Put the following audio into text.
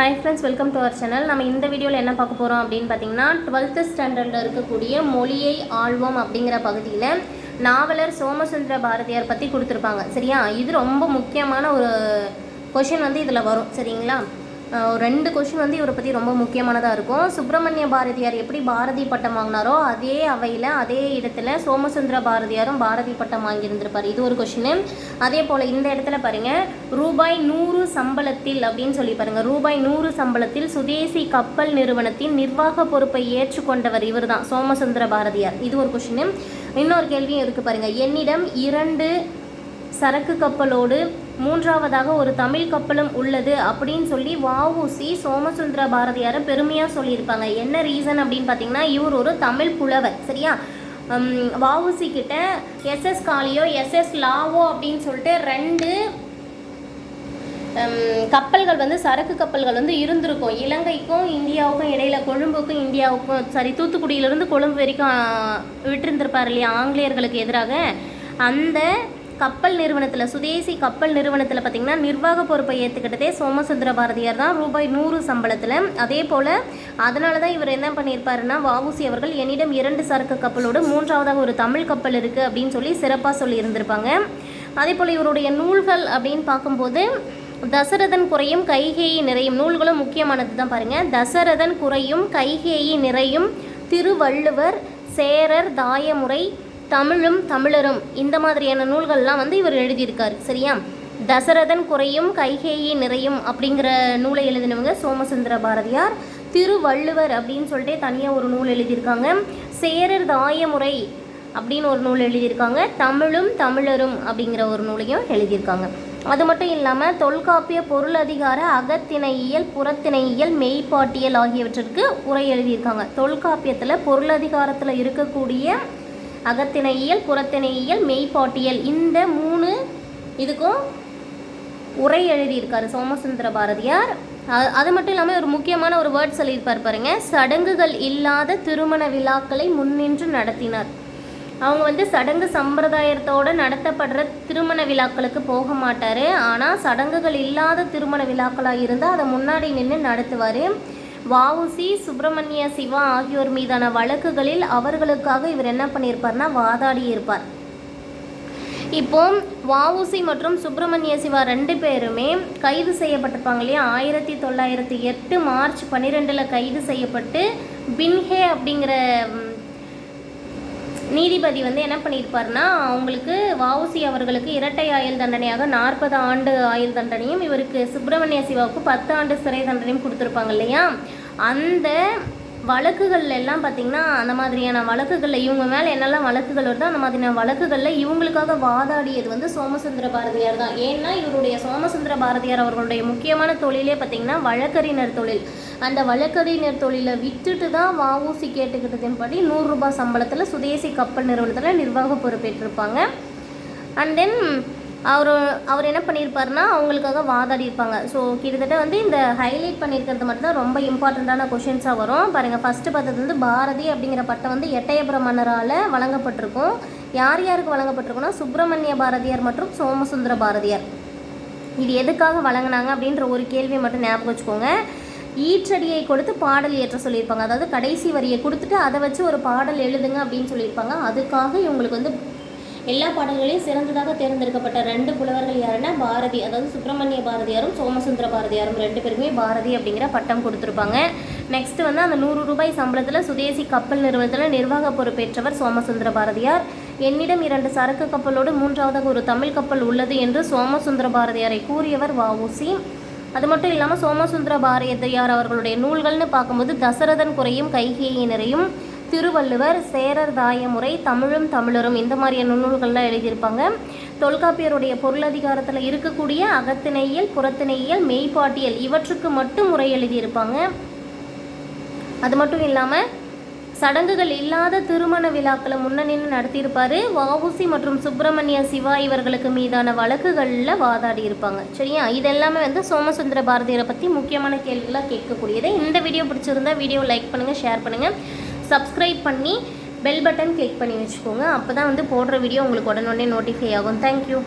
Hi friends welcome to our channel நம்ம இந்த வீடியோவில் என்ன பார்க்க போகிறோம் அப்படின்னு பார்த்தீங்கன்னா டுவெல்த்து ஸ்டாண்டர்டில் இருக்கக்கூடிய மொழியை ஆழ்வோம் அப்படிங்கிற பகுதியில் நாவலர் சோமசுந்தர பாரதியார் பற்றி கொடுத்துருப்பாங்க. சரியா? இது ரொம்ப முக்கியமான ஒரு கொஷின் வந்து இதில் வரும். சரிங்களா? ரெண்டு கொஷின் வந்து இவரை பற்றி ரொம்ப முக்கியமானதாக இருக்கும். சுப்பிரமணிய பாரதியார் எப்படி பாரதி பட்டம் வாங்கினாரோ அதே அவையில் அதே இடத்துல சோமசுந்தர பாரதியாரும் பாரதி பட்டம் வாங்கியிருந்திருப்பார். இது ஒரு கொஷினு அதே போல் இந்த இடத்துல பாருங்கள் ரூபாய் நூறு சம்பளத்தில் அப்படின்னு சொல்லி பாருங்கள் ரூபாய் நூறு சம்பளத்தில் சுதேசி கப்பல் நிறுவனத்தின் நிர்வாக பொறுப்பை ஏற்றுக்கொண்டவர் இவர் தான் சோமசுந்தர பாரதியார். இது ஒரு கொஷினு இன்னொரு கேள்வியும் இருக்குது பாருங்கள் என்னிடம் இரண்டு சரக்கு கப்பலோடு மூன்றாவதாக ஒரு தமிழ் கப்பலும் உள்ளது அப்படின்னு சொல்லி வாவுசி சோமசுந்தர பாரதியாரை பெருமையாக சொல்லியிருப்பாங்க. என்ன ரீசன் அப்படின்னு பார்த்தீங்கன்னா இவர் ஒரு தமிழ் புலவர் சரியா? வாவுசி கிட்ட எஸ்எஸ் காளியோ எஸ்எஸ் லாவோ அப்படின்னு சொல்லிட்டு ரெண்டு கப்பல்கள் வந்து சரக்கு கப்பல்கள் வந்து இருந்திருக்கும். இலங்கைக்கும் இந்தியாவுக்கும் இடையில கொழும்புக்கும் இந்தியாவுக்கும் சாரி தூத்துக்குடியிலிருந்து கொழும்பு வரைக்கும் விட்டுருந்துருப்பார் விட்டிருந்திருப்பார் இல்லையா ஆங்கிலேயர்களுக்கு எதிராக. அந்த கப்பல் நிறுவனத்தில் சுதேசி கப்பல் நிறுவனத்தில் பார்த்திங்கன்னா நிர்வாக பொறுப்பை ஏற்றுக்கிட்டதே சோமசுந்தர பாரதியார் தான். ரூபாய் நூறு சம்பளத்தில். அதே போல் அதனால தான் இவர் என்ன பண்ணியிருப்பாருன்னா வஉசி அவர்கள் என்னிடம் இரண்டு சரக்கு கப்பலோடு மூன்றாவதாக ஒரு தமிழ் கப்பல் இருக்குது அப்படின்னு சொல்லி சிறப்பாக சொல்லியிருந்திருப்பாங்க. அதே போல் இவருடைய நூல்கள் அப்படின்னு பார்க்கும்போது தசரதன் குறையும் கைகேயி நிறையும். நூல்களும் முக்கியமானது தான் பாருங்கள் தசரதன் குறையும் கைகேயி நிறையும் திருவள்ளுவர் சேரர் தாயமுறை தமிழும் தமிழரும். இந்த மாதிரியான நூல்கள்லாம் வந்து இவர் எழுதியிருக்காரு. சரியா? தசரதன் குறையும் கைகேயி நிறையும் அப்படிங்கிற நூலை எழுதினவங்க சோமசுந்தர பாரதியார். திருவள்ளுவர் அப்படின்னு சொல்லிட்டு தனியாக ஒரு நூல் எழுதியிருக்காங்க. சேரர் தாயமுறை அப்படின்னு ஒரு நூல் எழுதியிருக்காங்க. தமிழும் தமிழரும் அப்படிங்கிற ஒரு நூலையும் எழுதியிருக்காங்க. அது மட்டும் இல்லாமல் தொல்காப்பிய பொருளதிகார அகத்திணையியல் புறத்திணையியல் மெய்ப்பாட்டியல் ஆகியவற்றிற்கு உரை எழுதியிருக்காங்க. தொல்காப்பியத்தில் பொருளதிகாரத்தில் இருக்கக்கூடிய அகத்திணையியல் புறத்திணையியல் மெய்ப்பாட்டியல் இந்த மூணு இதுக்கும் உரை எழுதியிருக்காரு சோமசுந்தர பாரதியார். அது மட்டும் இல்லாமல் ஒரு முக்கியமான ஒரு வேர்ட் சொல்லியிருப்பார் பாருங்க. சடங்குகள் இல்லாத திருமண விழாக்களை முன்னின்று நடத்தினார். அவங்க வந்து சடங்கு சம்பிரதாயத்தோடு நடத்தப்படுற திருமண விழாக்களுக்கு போக மாட்டார். ஆனால் சடங்குகள் இல்லாத திருமண விழாக்களாக இருந்தால் அதை முன்னாடி நின்று நடத்துவார். வஉசி சுப்பிரமணிய சிவா ஆகியோர் மீதான வழக்குகளில் அவர்களுக்காக இவர் என்ன பண்ணியிருப்பார்னா வாதாடி இருப்பார் இப்போ வஉசி மற்றும் சுப்பிரமணிய சிவா ரெண்டு பேருமே கைது செய்யப்பட்டிருப்பாங்க இல்லையா? ஆயிரத்தி தொள்ளாயிரத்தி எட்டு மார்ச் பன்னிரெண்டில் கைது செய்யப்பட்டு பின்ஹே அப்படிங்கிற நீதிபதி வந்து என்ன பண்ணியிருப்பார்னா அவங்களுக்கு வாவுசி அவர்களுக்கு இரட்டை ஆயுள் தண்டனையாக நாற்பது ஆண்டு ஆயுள் தண்டனையும் இவருக்கு சுப்பிரமணிய சிவாவுக்கு பத்து ஆண்டு சிறை தண்டனையும் கொடுத்துருப்பாங்க இல்லையா? அந்த வழக்குகள் எல்லாம் பார்த்திங்கன்னா அந்த மாதிரியான வழக்குகளில் இவங்க மேலே என்னெல்லாம் வழக்குகள் வருதோ அந்த மாதிரியான வழக்குகளில் இவங்களுக்காக வாதாடியது வந்து சோமசுந்தர பாரதியார் தான். ஏன்னா இவருடைய சோமசுந்தர பாரதியார் அவர்களுடைய முக்கியமான தொழிலே பார்த்திங்கன்னா வழக்கறிஞர் தொழில். அந்த வழக்கறிஞர் தொழிலை விட்டுட்டு தான் வாவூசி கேட்டுக்கிட்டதின்படி நூறுரூபா சம்பளத்தில் சுதேசி கப்பல் நிறுவனத்தில் நிர்வாக பொறுப்பேற்றிருப்பாங்க. அண்ட் தென் அவர் அவர் என்ன பண்ணியிருப்பாருன்னா அவங்களுக்காக வாதாடி இருப்பாங்க ஸோ கிட்டத்தட்ட வந்து இந்த ஹைலைட் பண்ணியிருக்கிறது மட்டும்தான் ரொம்ப இம்பார்ட்டண்ட்டான கொஷின்ஸாக வரும். பாருங்கள் ஃபஸ்ட்டு பார்த்தது வந்து பாரதி அப்படிங்கிற பட்டம் வந்து எட்டயபுர மன்னரால் வழங்கப்பட்டிருக்கும். யார் யாருக்கு வழங்கப்பட்டிருக்குன்னா சுப்பிரமணிய பாரதியார் மற்றும் சோமசுந்தர பாரதியார். இது எதுக்காக வழங்கினாங்க அப்படின்ற ஒரு கேள்வியை மட்டும் ஞாபகம் வச்சுக்கோங்க. ஈற்றடியை கொடுத்து பாடல் ஏற்ற சொல்லியிருப்பாங்க. அதாவது கடைசி வரியை கொடுத்துட்டு அதை வச்சு ஒரு பாடல் எழுதுங்க அப்படின்னு சொல்லியிருப்பாங்க. அதுக்காக இவங்களுக்கு வந்து எல்லா பாடல்களையும் சிறந்ததாக தேர்ந்தெடுக்கப்பட்ட ரெண்டு புலவர்கள் யாருன்னா பாரதி அதாவது சுப்பிரமணிய பாரதியாரும் சோமசுந்தர பாரதியாரும் ரெண்டு பேருமே பாரதி அப்படிங்கிற பட்டம் கொடுத்துருப்பாங்க. நெக்ஸ்ட் வந்து அந்த நூறு ரூபாய் சம்பளத்தில் சுதேசி கப்பல் நிறுவனத்தில் நிர்வாக பொறுப்பேற்றவர் சோமசுந்தர பாரதியார். என்னிடம் இரண்டு சரக்கு கப்பலோடு மூன்றாவதாக ஒரு தமிழ் கப்பல் உள்ளது என்று சோமசுந்தர பாரதியாரை கூறியவர் வஉசி அது மட்டும் இல்லாமல் சோமசுந்தர பாரதியார் அவர்களுடைய நூல்கள்னு பார்க்கும்போது தசரதன் குறையும் கைகேயினரையும் திருவள்ளுவர் சேரர் தாயமுறை தமிழும் தமிழரும் இந்த மாதிரியான நூல்கள்லாம் எழுதியிருப்பாங்க. தொல்காப்பியருடைய பொருளதிகாரத்தில் இருக்கக்கூடிய அகத்திணையியல் புறத்திணையியல் மெய்ப்பாட்டியல் இவற்றுக்கு மட்டும் முறை எழுதியிருப்பாங்க. அது மட்டும் இல்லாமல் சடங்குகள் இல்லாத திருமண விழாக்களை முன்னணின்னு நடத்தியிருப்பாரு. வவுசி மற்றும் சுப்பிரமணிய சிவா இவர்களுக்கு மீதான வழக்குகளில் வாதாடி இருப்பாங்க. சரியா? இதெல்லாமே வந்து சோமசுந்தர பாரதியரை பற்றி முக்கியமான கேள்விகளாக கேட்கக்கூடியது. இந்த வீடியோ பிடிச்சிருந்தா வீடியோ லைக் பண்ணுங்கள் ஷேர் பண்ணுங்கள் சப்ஸ்கிரைப் பண்ணி பெல் பட்டன் கிளிக் பண்ணி வச்சுக்கோங்க. அப்போ தான் வந்து போடுற வீடியோ உங்களுக்கு உடனே நோட்டிஃபை ஆகும். தேங்க்யூ